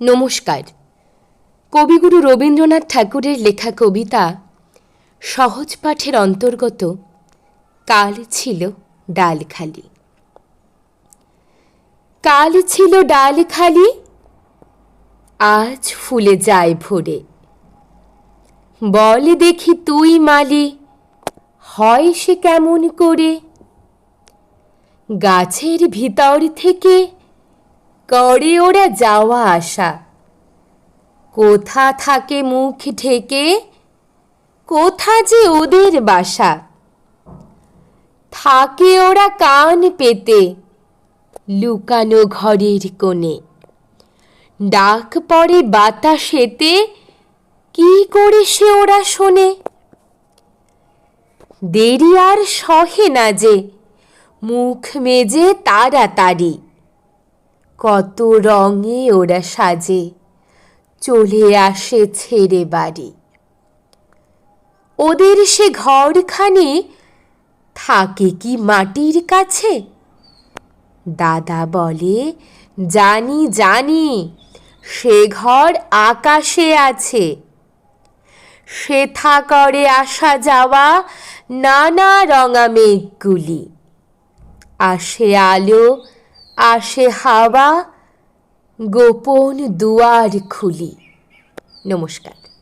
নমস্কার। কবিগুরু রবীন্দ্রনাথ ঠাকুরের লেখা কবিতা সহজ পাঠের অন্তর্গত কাল ছিল ডাল খালি কাল ছিল ডাল খালি আজ ফুলে যায় ভরে। বল দেখি তুই মালি, হয় সে কেমন করে? গাছের ভিতর থেকে করে ওরা যাওয়া আসা। কোথা থাকে মুখ ঢেকে, কোথা যে ওদের বাসা। থাকে ওরা কান পেতে, লুকানো ঘরের কোণে। ডাক পড়ে বাতাসেতে, কি করে সে ওরা শোনে? দেরি আর সহে না যে, মুখ মেজে তাড়াতাড়ি। কত রঙে ওরা সাজে, চলে আসে ছেড়ে বাড়ি। ওদের সে ঘরখানে থাকে কি মাটির কাছে? দাদা বলে, জানি জানি, সে ঘর আকাশে আছে। শেথা করে আসা যাওয়া নানা রঙা মেঘগুলি। আসে আলো আসে হাওয়া গোপন দুয়ার খুলি। নমস্কার।